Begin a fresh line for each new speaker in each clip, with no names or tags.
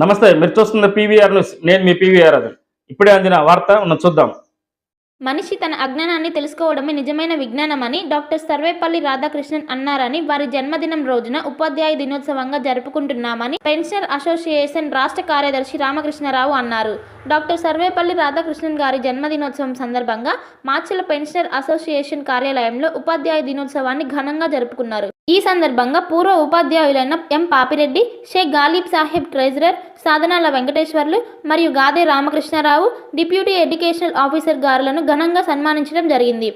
నమస్తే మీరు చూస్తున్న పీవీఆర్ న్యూస్. నేను మీ పీవీఆర్ అది ఇప్పుడే అందిన వార్త ఉన్న చూద్దాం.
మనిషి తన అజ్ఞానాన్ని తెలుసుకోవడమే నిజమైన విజ్ఞానమని డాక్టర్ సర్వేపల్లి రాధాకృష్ణన్ అన్నారని వారి జన్మదినం రోజున ఉపాధ్యాయ దినోత్సవంగా జరుపుకుంటున్నామని పెన్షనర్ అసోసియేషన్ రాష్ట్ర కార్యదర్శి రామకృష్ణరావు అన్నారు. డాక్టర్ సర్వేపల్లి రాధాకృష్ణన్ గారి జన్మదినోత్సవం సందర్భంగా మాచల పెన్షనర్ అసోసియేషన్ కార్యాలయంలో ఉపాధ్యాయ దినోత్సవాన్ని ఘనంగా జరుపుకున్నారు. ఈ సందర్భంగా పూర్వ ఉపాధ్యాయులైన ఎం. పాపిరెడ్డి షేక్ గాలిబ్ సాహెబ్ ట్రెజరర్ సాధనాల వెంకటేశ్వర్లు మరియు Gade Ramakrishnarao deputy educational officer గారులను ఘనంగా సన్మానించడం జరిగింది.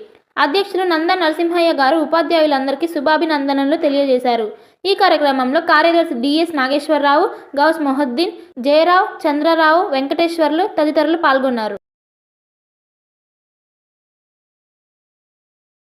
అధ్యక్షులు నంద నరసింహయ్య గారు ఉపాధ్యాయులందరికీ శుభాభినందనలు తెలియజేశారు. ఈ కార్యక్రమంలో కార్యదర్శి డిఎస్ నాగేశ్వరరావు గౌస్ మొహద్దీన్ జయరావు చంద్రరావు వెంకటేశ్వర్లు తదితరులు పాల్గొన్నారు.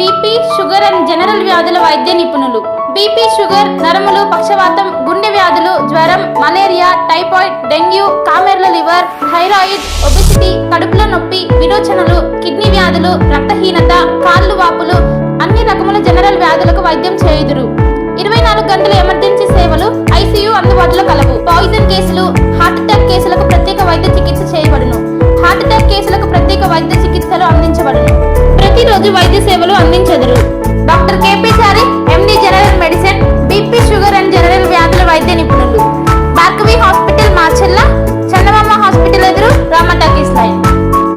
BP sugar and general వ్యాధుల వైద్య నిపుణులు. బీపీ షుగర్ నరములు పక్షవాతం గుండె వ్యాధులు జ్వరం మలేరియా టైఫాయిడ్ డెంగ్యూ కామెర్ల లివర్ థైరాయిడ్ ఒబిసిటీ కడుపులో నొప్పి విరోచనలు కిడ్నీ వ్యాధులు రక్తహీనత కాళ్ళు వాపులు అన్ని రకముల జనరల్ వ్యాధులకు వైద్యం చేయుదురు. ఇరవై నాలుగు గంటల ఎమర్జెన్సీ సేవ వైద్య సేవలు అందించెదరు.